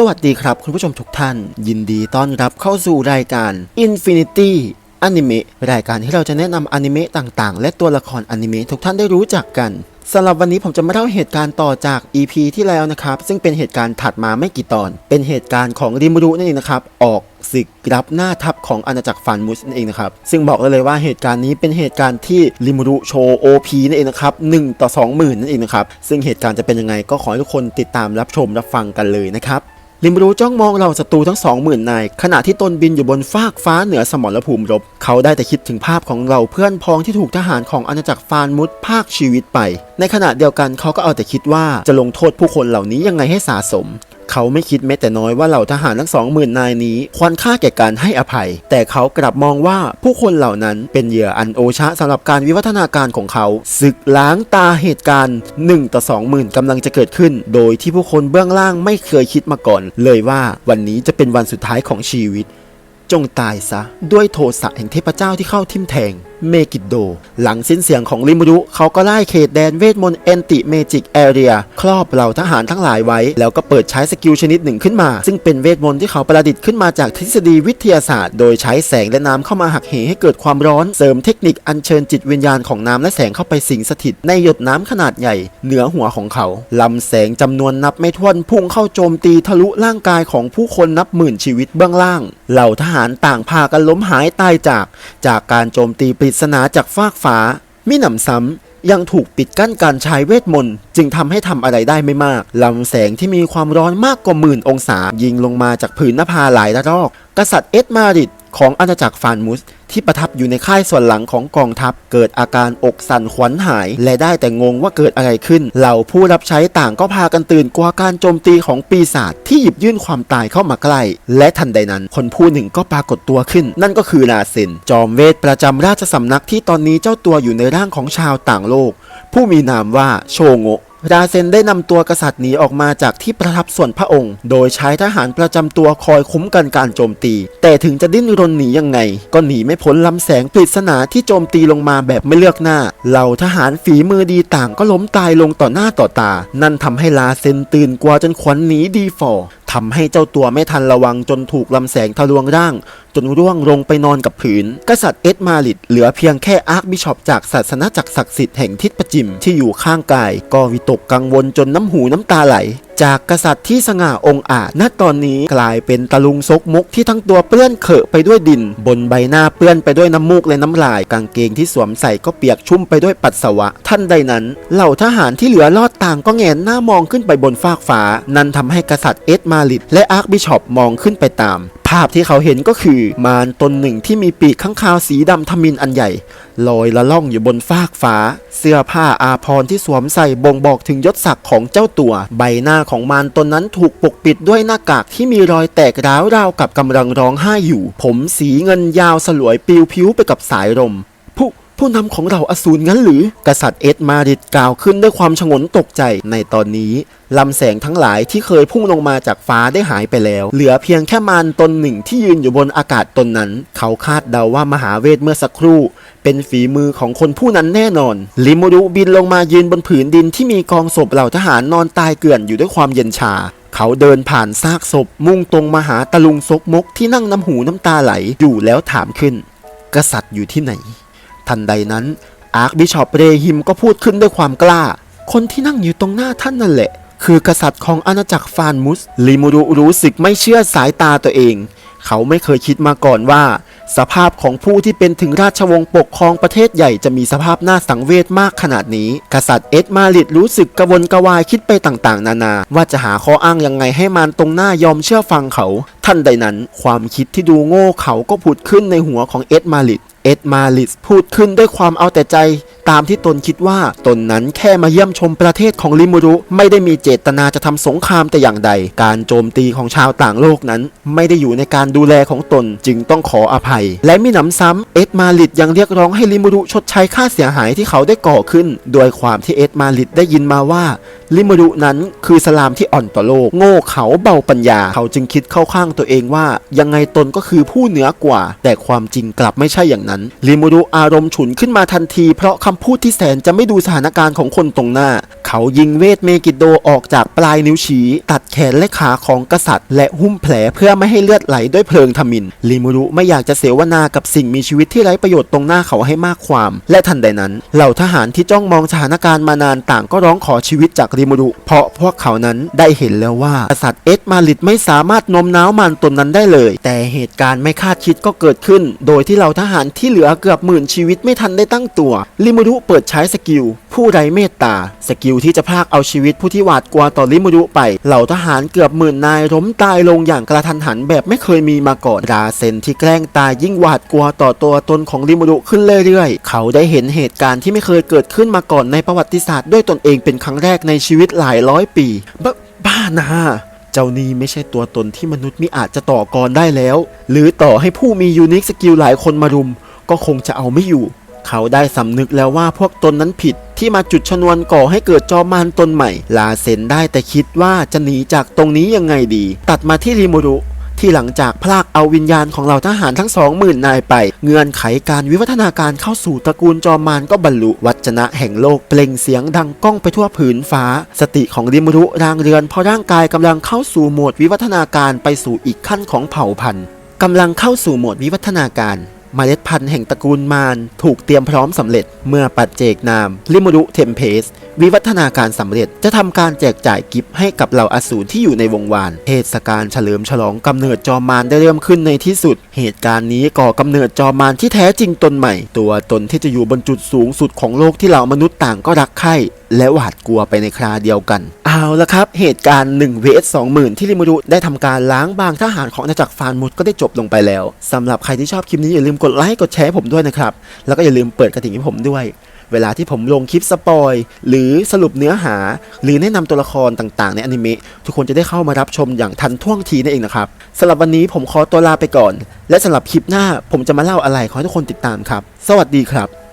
สวัสดีครับคุณผู้ชมทุกท่าน ยินดีต้อนรับเข้าสู่รายการ Infinity อนิเมะรายการที่เราจะแนะนำอนิเมะต่างๆ และตัวละครอนิเมะทุกท่านได้รู้จักกันสำหรับวันนี้ผมจะมาเล่าเหตุการณ์ต่อจาก EP ที่แล้วนะครับ ซึ่งเป็นเหตุการณ์ถัดมาไม่กี่ตอน เป็นเหตุการณ์ของริมรุนั่นเองนะครับ ออกศึกรับหน้าทัพของอาณาจักรฟานมุสนั่นเองนะครับ ซึ่งบอกเลยว่าเหตุการณ์นี้เป็นเหตุการณ์ที่ริมรุโชว์ OP นั่นเองนะครับ1ต่อ20,000นั่นเองนะครับ ซึ่งเหตุการณ์จะเป็นยังไงก็ขอให้ทุกคนติดตามรับชมรับฟังกันเลยนะครับ ลิมรู้จ้องมองเราศัตรูทั้งสองหมื่นนายขณะที่ตนบินอยู่บนฟากฟ้าเหนือสมรภูมิรบ เขาได้แต่คิดถึงภาพของเราเพื่อนพ้องที่ถูกทหารของอาณาจักรฟานมุดภาคชีวิตไป ในขณะเดียวกันเขาก็เอาแต่คิดว่าจะลงโทษผู้คนเหล่านี้ยังไงให้สาสม เขาไม่คิดแม้แต่น้อยว่าเหล่าทหารทั้งสองหมื่นนายนี้ ควรค่าแก่การให้อภัย แต่เขากลับมองว่าผู้คนเหล่านั้นเป็นเหยื่ออันโอชะสำหรับการวิวัฒนาการของเขาศึกล้างตาเหตุการณ์1ต่อ20,000กำลังจะเกิดขึ้น โดยที่ผู้คนเบื้องล่างไม่เคยคิดมาก่อน เลยว่าวันนี้จะเป็นวันสุดท้ายของชีวิต จงตายซะ ด้วยโทสะแห่งเทพเจ้าที่เข้าทิ่มแทงเมกิดโด หลังสิ้นเสียงของริมรุเขาก็ไล่เขตแดนเวทมนต์แอนติเมจิกแอเรียครอบเหล่าทหารทั้งหลายไว้ แล้วก็เปิดใช้สกิลชนิดหนึ่งขึ้นมา ซึ่งเป็นเวทมนต์ที่เขาประดิษฐ์ขึ้นมาจากทฤษฎีวิทยาศาสตร์ โดยใช้แสงและน้ำเข้ามาหักเหให้เกิดความร้อนเสริมเทคนิคอัญเชิญจิตวิญญาณของน้ำและแสงเข้าไปสิงสถิต ในหยดน้ำขนาดใหญ่ เหนือหัวของเขาลำแสงจำนวนนับไม่ถ้วนพุ่งเข้าโจมตีทะลุร่างกายของผู้คนนับหมื่นชีวิตเบื้องล่าง เหล่าทหารต่างพากันล้มหายตายจาก จากการโจมตีปริศนาจากฟากฟ้ามิหนำซ้ำยังถูกปิดกั้นการใช้เวทมนต์ จึงทำให้ทำอะไรได้ไม่มากลำแสงที่มีความร้อนมากกว่าหมื่นองศายิงลงมาจากผืนนภาหลายระลอก กษัตริย์เอ็ดมาริด ของอาณาจักรฟานมุส ที่ประทับอยู่ในค่ายส่วนหลังของกองทัพ เกิดอาการอกสั่นขวัญหาย และได้แต่งงว่าเกิดอะไรขึ้น เหล่าผู้รับใช้ต่างก็พากันตื่นกลัวการโจมตีของปีศาจที่หยิบยื่นความตายเข้ามาใกล้ และทันใดนั้น คนผู้หนึ่งก็ปรากฏตัวขึ้น นั่นก็คือลาเซนจอมเวทประจำราชสำนักที่ตอนนี้เจ้าตัวอยู่ในร่างของชาวต่างโลก ผู้มีนามว่าโชโงะ ราเซนได้นำตัวกษัตริย์หนีออกมาจากที่ประทับส่วนพระองค์ โดยใช้ทหารประจำตัวคอยคุ้มกันการโจมตี แต่ถึงจะดิ้นรนหนียังไง ก็หนีไม่พ้นลำแสงปริศนาที่โจมตีลงมาแบบไม่เลือกหน้า เหล่าทหารฝีมือดีต่างก็ล้มตายลงต่อหน้าต่อตา นั่นทำให้ลาเซนตื่นกลัวจนขวัญหนีดีฟอร์ทำให้เจ้าตัวไม่ทันระวังจนถูกลำแสงทะลวงร่าง จนร่วงลงไปนอนกับผืน กษัตริย์เอ็ดมาริดเหลือเพียงแค่อาร์คบิชอปจากศาสนาจักรศักดิ์สิทธิ์แห่งทิศประจิมที่อยู่ข้างกาย ก็วิตกกังวลจนน้ำหูน้ำตาไหล จากกษัตริย์ที่สง่าองอาจณตอนนี้กลายเป็นตะลุงซกมกที่ทั้งตัวเปื้อนเขอะไปด้วยดิน บนใบหน้าเปื้อนไปด้วยน้ำมูกและน้ำลาย กางเกงที่สวมใส่ก็เปียกชุ่มไปด้วยปัสสาวะ ท่านใดนั้น เหล่าทหารที่เหลือรอดต่างก็แงนหน้ามองขึ้นไปบนฟากฟ้า นั่นทำให้กษัตริย์เอ็ดมาริดและอาร์คบิชอปมองขึ้นไปตาม ภาพที่เขาเห็นก็คือมารตนหนึ่งที่มีปีกข้างคาวสีดำทมินอันใหญ่ลอยละล่องอยู่บนฟากฟ้า เสื้อผ้าอาพรที่สวมใส่บ่งบอกถึงยศศักดิ์ของเจ้าตัว ใบหน้าของมารตนนั้นถูกปกปิดด้วยหน้ากากที่มีรอยแตกร้าวราวกับกำลังร้องไห้อยู่ ผมสีเงินยาวสลวยปลิวพิ้วไปกับสายลม ผู้นำของเราอสูรงั้นหรือ กษัตริย์เอ็ดมาริดกล่าวขึ้นด้วยความฉงนตกใจในตอนนี้ลำแสงทั้งหลายที่เคยพุ่งลงมาจากฟ้าได้หายไปแล้ว เหลือเพียงแค่มารตนหนึ่งที่ยืนอยู่บนอากาศตนนั้น เขาคาดเดาว่ามหาเวทเมื่อสักครู่ เป็นฝีมือของคนผู้นั้นแน่นอน ลิมูรุบินลงมายืนบนผืนดินที่มีกองศพเหล่าทหารนอนตายเกลื่อนอยู่ด้วยความเย็นชาเขาเดินผ่านซากศพมุ่งตรงมาหาตะลุงซกมกที่นั่งน้ำหูน้ำตาไหลอยู่แล้วถามขึ้น กษัตริย์อยู่ที่ไหน ทันใดนั้น อาร์คบิชอปเรฮิมก็พูดขึ้นด้วยความกล้า คนที่นั่งอยู่ตรงหน้าท่านนั่นแหละ คือกษัตริย์ของอาณาจักรฟานมุสลิมูรุรู้สึกไม่เชื่อสายตาตัวเอง เขาไม่เคยคิดมาก่อนว่า สภาพของผู้ที่เป็นถึงราชวงศ์ปกครองประเทศใหญ่จะมีสภาพน่าสังเวชมากขนาดนี้ กษัตริย์เอ็ดมาริดรู้สึกกระวนกระวายคิดไปต่างๆ นานา ว่าจะหาข้ออ้างยังไงให้มันตรงหน้ายอมเชื่อฟังเขา ท่านใดนั้น ความคิดที่ดูโง่เขาก็ผุดขึ้นในหัวของเอ็ดมาริด เอ็ดมาลิสพูดขึ้นด้วยความเอาแต่ใจ ตามที่ตนคิดว่าตนนั้นแค่มาเยี่ยมชมประเทศของลิมูรุ ไม่ได้มีเจตนาจะทำสงครามแต่อย่างใด การโจมตีของชาวต่างโลกนั้น ไม่ได้อยู่ในการดูแลของตนจึงต้องขออภัย และมีหนำซ้ำเอ็ดมาลิดยังเรียกร้องให้ลิมูรุชดใช้ค่าเสียหายที่เขาได้ก่อขึ้น โดยความที่เอ็ดมาลิดได้ยินมาว่าลิมูรุนั้นคือสลามที่อ่อนต่อโลก โง่เขาเบาปัญญา เขาจึงคิดเข้าข้างตัวเองว่า ยังไงตนก็คือผู้เหนือกว่า แต่ความจริงกลับไม่ใช่อย่างนั้นลิมูรุอารมณ์ฉุนขึ้นมาทันทีเพราะคำำพูดที่แสนจะไม่ดูสถานการณ์ของคนตรงหน้า เขายิงเวทเมกิโดออกจากปลายนิ้วชี้ ตัดแขนและขาของกษัตริย์ และหุ้มแผลเพื่อไม่ให้เลือดไหลด้วยเพลิงทมินลิมูรุไม่อยากจะเสวนากับสิ่งมีชีวิตที่ไร้ประโยชน์ตรงหน้าเขาให้มากความ และทันใดนั้น เหล่าทหารที่จ้องมองสถานการณ์มานานต่างก็ร้องขอชีวิตจากริมูรุเพราะพวกเขานั้นได้เห็นแล้วว่ากษัตริย์เอ็ดมาลิดไม่สามารถโน้มน้าวมารตนนั้นได้เลย แต่เหตุการณ์ไม่คาดคิดก็เกิดขึ้น โดยที่เหล่าทหารที่เหลือเกือบหมื่นชีวิตไม่ทันได้ตั้งตัวริมูรุเปิดใช้สกิล ผู้ไร้เมตตาสกิลที่จะพากเอาชีวิตผู้ที่หวาดกลัวต่อริมูรุไป เหล่าทหารเกือบหมื่นนายล้มตายลงอย่างกระทันหันแบบไม่เคยมีมาก่อนราเซนที่แกล้งตายยิ่งหวาดกลัวต่อตัวตนของริมูรุขึ้นเรื่อยๆ เขาได้เห็นเหตุการณ์ที่ไม่เคยเกิดขึ้นมาก่อนในประวัติศาสตร์ด้วยตนเองเป็นครั้งแรกในชีวิตหลายร้อยปี บบ้านะเจ้านี่ไม่ใช่ตัวตนที่มนุษย์มิอาจจะต่อกรได้แล้ว หรือต่อให้ผู้มียูนิคสกิลหลายคนมารุม ก็คงจะเอาไม่อยู่ เขาได้สำนึกแล้วว่าพวกตนนั้นผิด ที่มาจุดชนวนก่อให้เกิดจอมมารตนใหม่ ลาเซนได้แต่คิดว่าจะหนีจากตรงนี้ยังไงดี ตัดมาที่ริมูรุที่หลังจากพลากเอาวิญญาณของเหล่าทหารทั้งสองหมื่นนายไป เงื่อนไขการวิวัฒนาการเข้าสู่ตระกูลจอมมารก็บรรลุวัจนะแห่งโลกเปล่งเสียงดังก้องไปทั่วผืนฟ้า สติของริมรุรางเรือนเพราะร่างกายกำลังเข้าสู่โหมดวิวัฒนาการไปสู่อีกขั้นของเผ่าพันธุ์กำลังเข้าสู่โหมดวิวัฒนาการ มเมล็ดพันธุ์แห่งตระกูลมารถูกเตรียมพร้อมสำเร็จเมื่อปัจเจกนามลิมุรุเทมเพส วิวัฒนาการสำเร็จจะทำการแจกจ่ายกิฟต์ให้กับเหล่าอสูรที่อยู่ในวงวาน เทศกาลเฉลิมฉลองกำเนิดจอมมารได้เริ่มขึ้นในที่สุด เหตุการณ์นี้ก่อกำเนิดจอมมารที่แท้จริงตนใหม่ ตัวตนที่จะอยู่บนจุดสูงสุดของโลกที่เหล่ามนุษย์ต่างก็รักใคร่และหวาดกลัวไปในคราเดียวกัน เอาละครับ เหตุการณ์1 vs 20,000 ที่ริมูรุได้ทำการล้างบางทหารของอาณาจักรฟานมุดก็ได้จบลงไปแล้วสำหรับใครที่ชอบคลิปนี้อย่าลืมกดไลค์กดแชร์ผมด้วยนะครับ แล้วก็อย่าลืมเปิดกระดิ่งให้ผมด้วย เวลาที่ผมลงคลิปสปอยหรือสรุปเนื้อหา หรือแนะนำตัวละครต่างๆ ในอนิเมะทุกคนจะได้เข้ามารับชมอย่างทันท่วงทีนั่นเองนะครับสำหรับวันนี้ผมขอตัวลาไปก่อน และสำหรับคลิปหน้าผมจะมาเล่าอะไรขอให้ทุกคนติดตามครับ สวัสดีครับ